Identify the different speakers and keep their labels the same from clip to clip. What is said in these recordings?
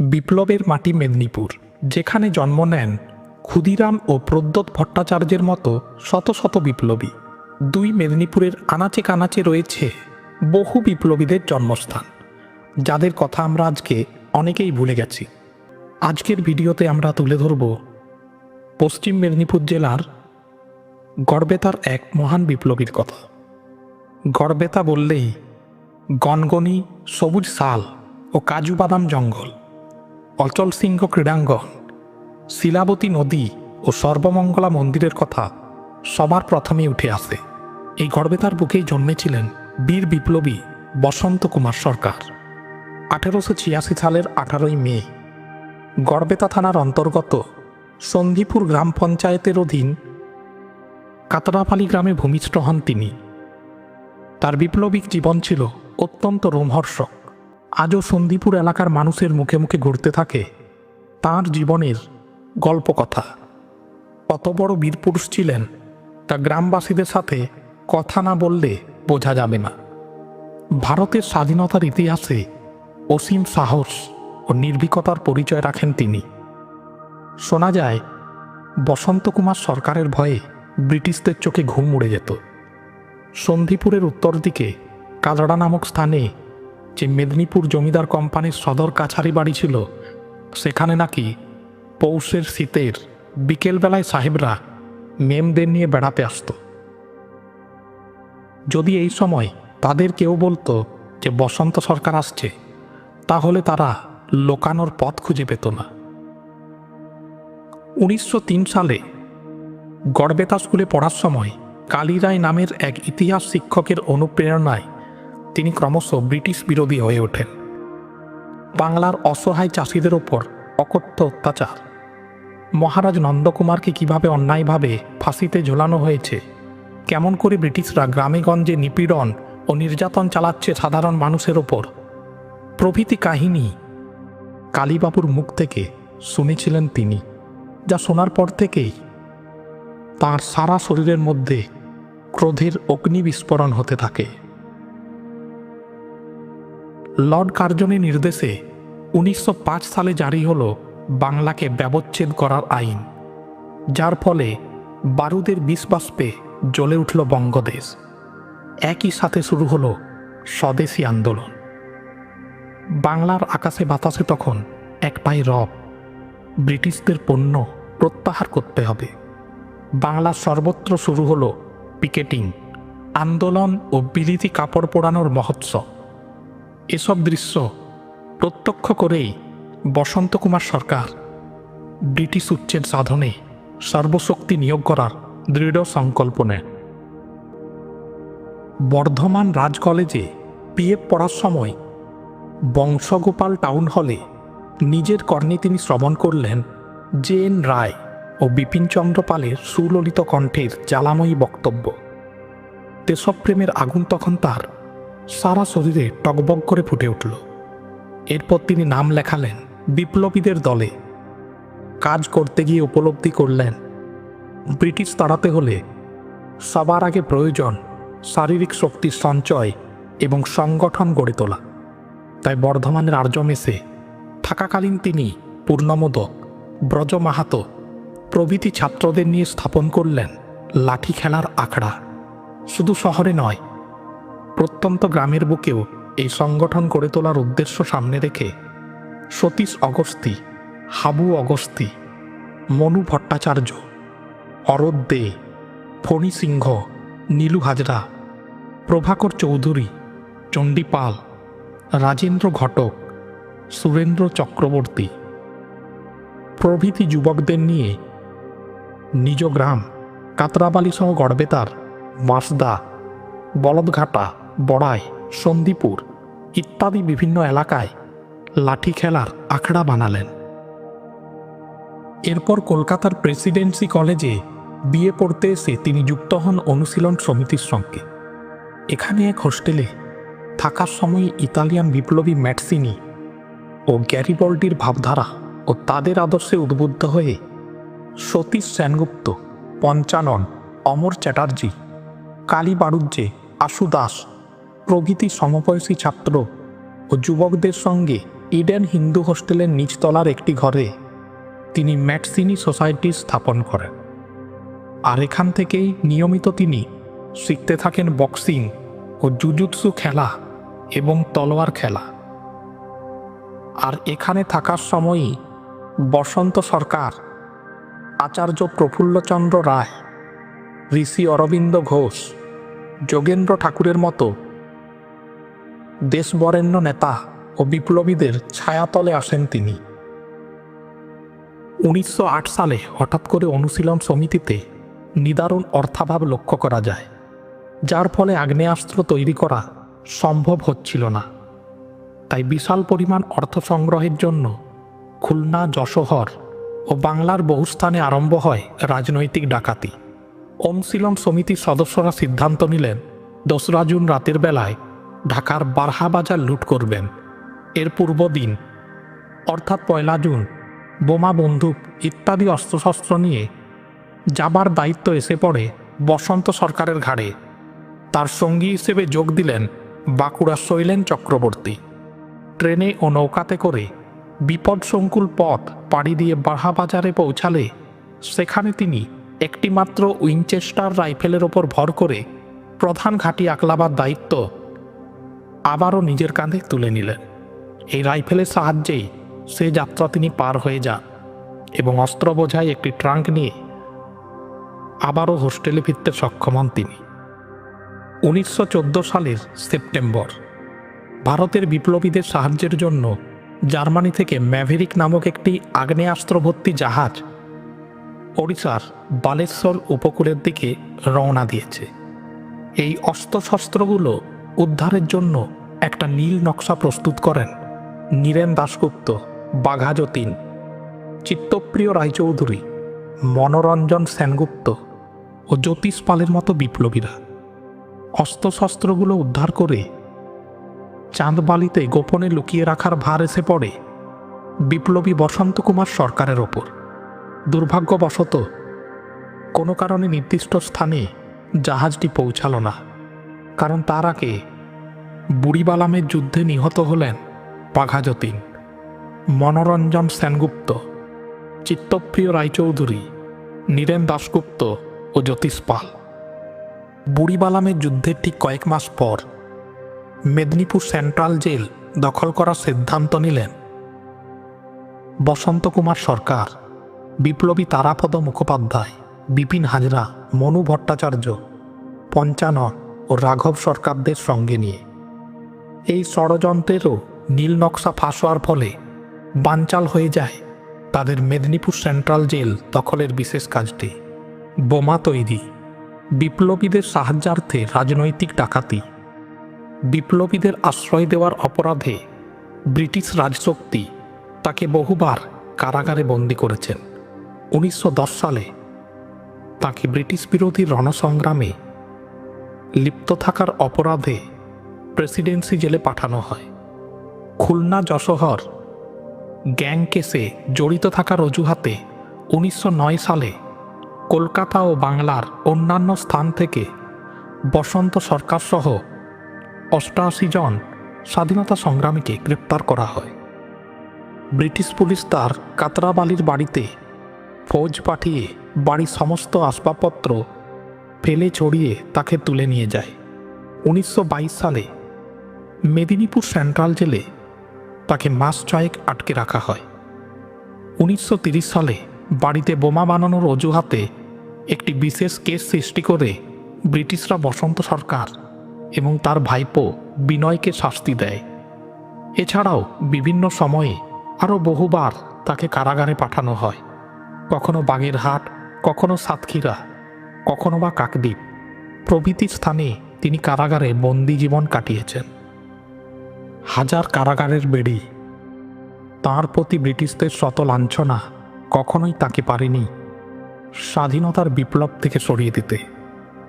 Speaker 1: বিপ্লবের মাটি মেদিনীপুর, যেখানে জন্ম নেন ক্ষুদিরাম ও প্রদ্যোৎ ভট্টাচার্যের মতো শত শত বিপ্লবী। দুই মেদিনীপুরের আনাচে কানাচে রয়েছে বহু বিপ্লবীদের জন্মস্থান, যাদের কথা আমরা আজকে অনেকেই ভুলে গেছি। আজকের ভিডিওতে আমরা তুলে ধরব পশ্চিম মেদিনীপুর জেলার গড়বেতার এক মহান বিপ্লবীর কথা। গড়বেতা বললেই গনগনি, সবুজ শাল ও কাজু বাদাম জঙ্গল। অচল সিংহ ক্রীড়াঙ্গন, শিলাবতী নদী ও সর্বমঙ্গলা মন্দিরের কথা সবার প্রথমে উঠে আসে। এই গড়বেতার বুকেই জন্মেছিলেন বীর বিপ্লবী বসন্ত কুমার সরকার। আঠেরোশো ছিয়াশি সালের আঠারোই মে, গড়বেতা থানার অন্তর্গত সন্ধিপুর গ্রাম পঞ্চায়েতের অধীন কাতরাপালি গ্রামে ভূমিষ্ঠ হন তিনি। তার বিপ্লবিক জীবন ছিল অত্যন্ত রোমহর্ষক। আজও সন্দীপুর এলাকার মানুষের মুখে মুখে ঘুরতে থাকে তার জীবনের গল্প কথা কত বড় বীরপুরুষ ছিলেন, তা গ্রামবাসীদের সাথে কথা না বললে বোঝা যাবে না। ভারতের স্বাধীনতার ইতিহাসে অসীম সাহস ও নির্ভীকতার পরিচয় রাখেন তিনি। শোনা যায়, বসন্ত কুমার সরকারের ভয়ে ব্রিটিশদের চোখে ঘুম উড়ে যেত। সন্ধিপুরের উত্তর দিকে কাজড়া নামক স্থানে যে মেদিনীপুর জমিদার কোম্পানির সদর কাছারি বাড়ি ছিল, সেখানে নাকি পৌষের শীতের বিকেলবেলায় সাহেবরা মেমদের নিয়ে বেড়াতে আসতো। যদি এই সময় তাদের কেউ বলতো যে বসন্ত সরকার আসছে, তাহলে তারা লোকানোর পথ খুঁজে পেত না। উনিশশো তিন সালে গড়বেতা স্কুলে পড়ার সময় কালীরায় নামের এক ইতিহাস শিক্ষকের অনুপ্রেরণায় তিনি ক্রমশ ব্রিটিশ বিরোধী হয়ে ওঠেন। বাংলার অসহায় চাষিদের ওপর অকথ্য অত্যাচার। মহারাজ নন্দকুমারকে কীভাবে অন্যায়ভাবে ফাঁসিতে ঝোলানো হয়েছে, কেমন করে ব্রিটিশরা গ্রামেগঞ্জে নিপীড়ন ও নির্যাতন চালাচ্ছে সাধারণ মানুষের ওপর, প্রভৃতি কাহিনী কালীবাবুর মুখ থেকে শুনেছিলেন তিনি, যা শোনার পর থেকেই তার সারা শরীরের মধ্যে ক্রোধের অগ্নি বিস্ফোরণ হতে থাকে। লর্ড কার্জনের নির্দেশে উনিশশো পাঁচ সালে জারি হলো বাংলাকে ব্যবচ্ছেদ করার আইন, যার ফলে বারুদের বিষবাষ্পে জ্বলে উঠল বঙ্গদেশ। একই সাথে শুরু হল স্বদেশী আন্দোলন। বাংলার আকাশে বাতাসে তখন এক পাই রব, ব্রিটিশদের পণ্য প্রত্যাহার করতে হবে। বাংলার সর্বত্র শুরু হলো পিকেটিং, আন্দোলন ও বিলিতি কাপড় পোড়ানোর মহোৎসব। এসব দৃশ্য প্রত্যক্ষ করেই বসন্ত কুমার সরকার ব্রিটিশ উচ্ছেদ সাধনে সর্বশক্তি নিয়োগ করার দৃঢ় সংকল্প নেন বর্ধমান রাজ কলেজে পিএফ পড়ার সময় বংশগোপাল টাউন হলে নিজের কর্ণে তিনি শ্রবণ করলেন জে এন রায় ও বিপিনচন্দ্র পালের সুললিত কণ্ঠের জ্বালাময়ী বক্তব্য। দেশপ্রেমের আগুন তখন তার সারা শরীরে টকবক করে ফুটে উঠল। এরপর তিনি নাম লেখালেন বিপ্লবীদের দলে। কাজ করতে গিয়ে উপলব্ধি করলেন, ব্রিটিশ তাড়াতে হলে সবার আগে প্রয়োজন শারীরিক শক্তির সঞ্চয় এবং সংগঠন গড়ে তোলা। তাই বর্ধমানের আর্য মেসে থাকাকালীন তিনি পূর্ণমোদক, ব্রজ মাহাতো প্রভৃতি ছাত্রদের নিয়ে স্থাপন করলেন লাঠি খেলার আখড়া। শুধু শহরে নয় প্রত্যন্ত গ্রামের বুকেও এই সংগঠন গড়ে তোলার উদ্দেশ্য সামনে রেখে সতীশ অগস্তি, হাবু অগস্তি, মনু ভট্টাচার্য, অরদ দে, ফণি সিংহ, নীলু হাজরা, প্রভাকর চৌধুরী, চণ্ডী পাল, রাজেন্দ্র ঘটক, সুরেন্দ্র চক্রবর্তী প্রভৃতি যুবকদের নিয়ে নিজ গ্রাম কাতরাবালি সহ গড়বেতার মাসদা, বলদঘাটা বড়াই, সন্দীপুর ইত্যাদি বিভিন্ন এলাকায় লাঠি খেলার আখড়া বানালেন। এরপর কলকাতার প্রেসিডেন্সি কলেজে বিয়ে পড়তে এসে তিনি যুক্ত হন অনুশীলন সমিতির সঙ্গে। এখানে এক হোস্টেলে থাকার সময় ইতালিয়ান বিপ্লবী ম্যাটসিনি ও গ্যারিবল্ডির ভাবধারা ও তাদের আদর্শে উদ্বুদ্ধ হয়ে সতীশ সেনগুপ্ত, পঞ্চানন, অমর চ্যাটার্জি, কালী বাড়ুজ্জে আশু দাস প্রভৃতি সমবয়সী ছাত্র ও যুবকদের সঙ্গে ইডেন হিন্দু হোস্টেলের নিচতলার একটি ঘরে তিনি ম্যাটসিনি সোসাইটি স্থাপন করেন। আর এখান থেকেই নিয়মিত তিনি শিখতে থাকেন বক্সিং ও জুজুৎসু খেলা এবং তলোয়ার খেলা। আর এখানে থাকার সময়ই বসন্ত সরকার, আচার্য প্রফুল্লচন্দ্র রায়, ঋষি অরবিন্দ ঘোষ, যোগেন্দ্র ঠাকুরের মতো দেশবরেণ্য নেতা ও বিপ্লবীদের ছায়াতলে আসেন তিনি। উনিশশো আট সালে হঠাৎ করে অনুশীলন সমিতিতে নিদারুণ অর্থাভাব লক্ষ্য করা যায়, যার ফলে আগ্নেয়াস্ত্র তৈরি করা সম্ভব হচ্ছিল না। তাই বিশাল পরিমাণ অর্থ সংগ্রহের জন্য খুলনা, যশোহর ও বাংলার বহু স্থানে আরম্ভ হয় রাজনৈতিক ডাকাতি। অনুশীলন সমিতির সদস্যরা সিদ্ধান্ত নিলেন, দোসরা জুন রাতের বেলায় ঢাকার বারহা বাজার লুট করবেন। এর পূর্ব দিন, অর্থাৎ পয়লা জুন, বোমা বন্দুক ইত্যাদি অস্ত্রশস্ত্র নিয়ে যাবার দায়িত্ব এসে পড়ে বসন্ত সরকারের ঘাড়ে। তার সঙ্গী হিসেবে যোগ দিলেন বাঁকুড়া শৈলেন চক্রবর্তী। ট্রেনে ও নৌকাতে করে বিপদসংকুল পথ পাড়ি দিয়ে বারহাবাজারে পৌঁছালে সেখানে তিনি একটিমাত্র উইনচেস্টার রাইফেলের ওপর ভর করে প্রধান ঘাঁটি আকলাবার দায়িত্ব আবারও নিজের কাঁধে তুলে নিলেন। এই রাইফেলের সাহায্যেই সে যাত্রা তিনি পার হয়ে যান এবং অস্ত্র বোঝায় একটি ট্রাঙ্ক নিয়ে আবারও হোস্টেলে ফিরতে সক্ষম হন তিনি। উনিশশো চোদ্দ সালের সেপ্টেম্বর, ভারতের বিপ্লবীদের সাহায্যের জন্য জার্মানি থেকে ম্যাভেরিক নামক একটি আগ্নেয়াস্ত্র ভর্তি জাহাজ ওড়িশার বালেশ্বর উপকূলের দিকে রওনা দিয়েছে। এই অস্ত্রশস্ত্রগুলো উদ্ধারের জন্য একটা নীল নকশা প্রস্তুত করেন নীরেন দাশগুপ্ত, বাঘা যতীন, চিত্তপ্রিয় রায়চৌধুরী, মনোরঞ্জন সেনগুপ্ত ও জ্যোতিষ পালের মতো বিপ্লবীরা। অস্ত্রশস্ত্রগুলো উদ্ধার করে চাঁদবালিতে গোপনে লুকিয়ে রাখার ভার এসে পড়ে বিপ্লবী বসন্ত কুমার সরকারের ওপর। দুর্ভাগ্যবশত কোনো কারণে নির্দিষ্ট স্থানে জাহাজটি পৌঁছালো না। কারণ তার আগে বুড়িবালামের যুদ্ধে নিহত হলেন বাঘাযতীন মনোরঞ্জন সেনগুপ্ত, চিত্তপ্রিয় রায়চৌধুরী, নীরেন দাশগুপ্ত ও জ্যোতিষ পাল। বুড়িবালামের যুদ্ধের ঠিক কয়েক মাস পর মেদিনীপুর সেন্ট্রাল জেল দখল করার সিদ্ধান্ত নিলেন বসন্ত কুমার সরকার, বিপ্লবী তারাপদ মুখোপাধ্যায়, বিপিন হাজরা, মনু ভট্টাচার্য, পঞ্চানন ও রাঘব সরকারদের সঙ্গে নিয়ে। এই ষড়যন্ত্রেরও নীল নকশা ফাঁস হওয়ার ফলে বানচাল হয়ে যায় তাদের মেদিনীপুর সেন্ট্রাল জেল দখলের বিশেষ কাজটি। বোমা তৈরি, বিপ্লবীদের সাহায্যার্থে রাজনৈতিক ডাকাতি, বিপ্লবীদের আশ্রয় দেওয়ার অপরাধে ব্রিটিশ রাজশক্তি তাকে বহুবার কারাগারে বন্দি করেছেন। উনিশশো দশ সালে তাকে ব্রিটিশ বিরোধী রণসংগ্রামে লিপ্ত থাকার অপরাধে প্রেসিডেন্সি জেলে পাঠানো হয়। খুলনা যশোহর গ্যাং কেসে জড়িত থাকার অজুহাতে উনিশশো নয় সালে কলকাতা ও বাংলার অন্যান্য স্থান থেকে বসন্ত সরকার সহ অষ্টআশি জন স্বাধীনতা সংগ্রামীকে গ্রেপ্তার করা হয়। ব্রিটিশ পুলিশ তার কাতরাবালির বাড়িতে ফৌজ পাঠিয়ে বাড়ির সমস্ত আসবাবপত্র ফেলে ছড়িয়ে তাকে তুলে নিয়ে যায়। উনিশশো বাইশ সালে মেদিনীপুর সেন্ট্রাল জেলে তাকে মাস ছয়েক আটকে রাখা হয়। উনিশশো সালে বাড়িতে বোমা বানানোর অজুহাতে একটি বিশেষ কেস সৃষ্টি করে ব্রিটিশরা বসন্ত সরকার এবং তার ভাইপো বিনয়কে শাস্তি দেয়। এছাড়াও বিভিন্ন সময়ে আরও বহুবার তাকে কারাগারে পাঠানো হয়। কখনো বাগেরহাট, কখনো সাতক্ষীরা কখনো বা কাকদ্বীপ। প্রভৃতি স্থানে তিনি কারাগারে বন্দি জীবন কাটিয়েছেন। হাজার কারাগারের বেড়ি। তাঁর প্রতি ব্রিটিশদের শত লাঞ্ছনা কখনোই তাকে পারেনি স্বাধীনতার বিপ্লব থেকে সরিয়ে দিতে।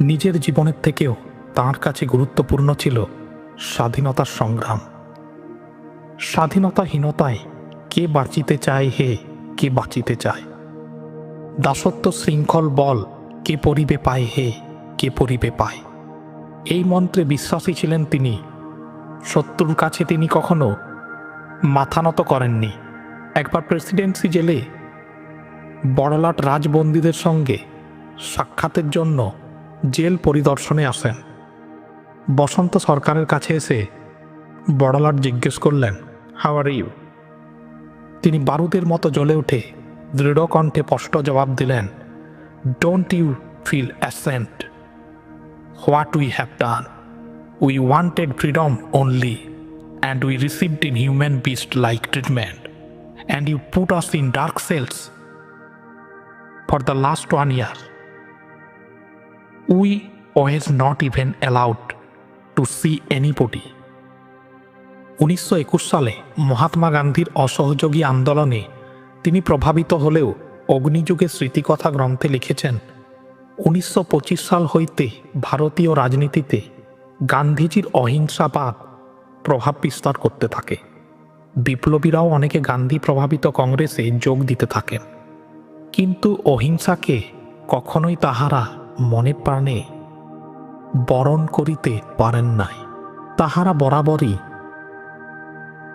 Speaker 1: নিজের জীবনের থেকেও তাঁর কাছে গুরুত্বপূর্ণ ছিল স্বাধীনতার সংগ্রাম। স্বাধীনতাহীনতায় কে বাঁচিতে চায় হে, কে বাঁচিতে চায়? দাসত্ব শৃঙ্খল বল কে পরিবে পায় হে, কে পরিবে পায়? এই মন্ত্রে বিশ্বাসী ছিলেন তিনি। শত্রুর কাছে তিনি কখনো মাথা নত করেননি। একবার প্রেসিডেন্সি জেলে বড়লাট রাজবন্দীদের সঙ্গে সাক্ষাতের জন্য জেল পরিদর্শনে আসেন। বসন্ত সরকারের কাছে এসে বড়লাট জিজ্ঞেস করলেন হাউ আর ইউ তিনি বারুদের মতো জ্বলে উঠে দৃঢ় কণ্ঠে স্পষ্ট জবাব দিলেন don't you feel ashamed what we have done we wanted freedom only and we received inhuman beast like treatment and you put us in dark cells for the last one year we was not even allowed to see anybody উনিশশো সালে মহাত্মা গান্ধীর অসহযোগী আন্দোলনে তিনি প্রভাবিত হলেও অগ্নিযুগের স্মৃতিকথা গ্রন্থে লিখেছেন, উনিশশো পঁচিশ সাল হইতে ভারতীয় রাজনীতিতে গান্ধীজির অহিংসাবাদ প্রভাব বিস্তার করতে থাকে। বিপ্লবীরাও অনেকে গান্ধী প্রভাবিত কংগ্রেসে যোগ দিতে থাকেন। কিন্তু অহিংসাকে কখনোই তাহারা মনে প্রাণে বরণ করিতে পারেন নাই। তাহারা বরাবরই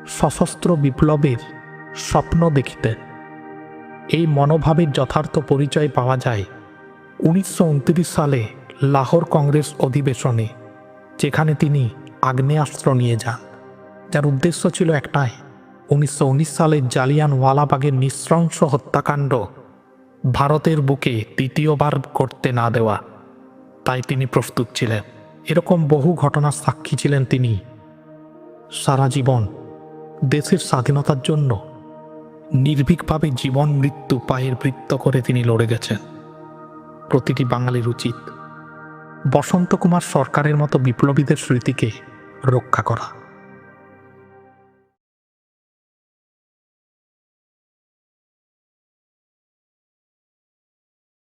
Speaker 1: সশস্ত্র বিপ্লবের স্বপ্ন দেখিতেন। এই মনোভাবের যথার্থ পরিচয় পাওয়া যায় উনিশশো উনত্রিশ সালে লাহোর কংগ্রেস অধিবেশনে, যেখানে তিনি আগ্নেয়াস্ত্র নিয়ে যান। যার উদ্দেশ্য ছিল একটাই, উনিশশো সালের জালিয়ান ওয়ালাবাগের নৃশংস হত্যাকাণ্ড ভারতের বুকে দ্বিতীয়বার করতে না দেওয়া। তাই তিনি প্রস্তুত ছিলেন। এরকম বহু ঘটনার সাক্ষী ছিলেন তিনি। সারা জীবন দেশের স্বাধীনতার জন্য নির্ভীকভাবে জীবন, মৃত্যু, পায়ের বৃত্ত করে তিনি লড়ে গেছেন। প্রতিটি বাঙালির উচিত বসন্ত কুমার সরকারের মতো বিপ্লবীদের স্মৃতিকে রক্ষা করা।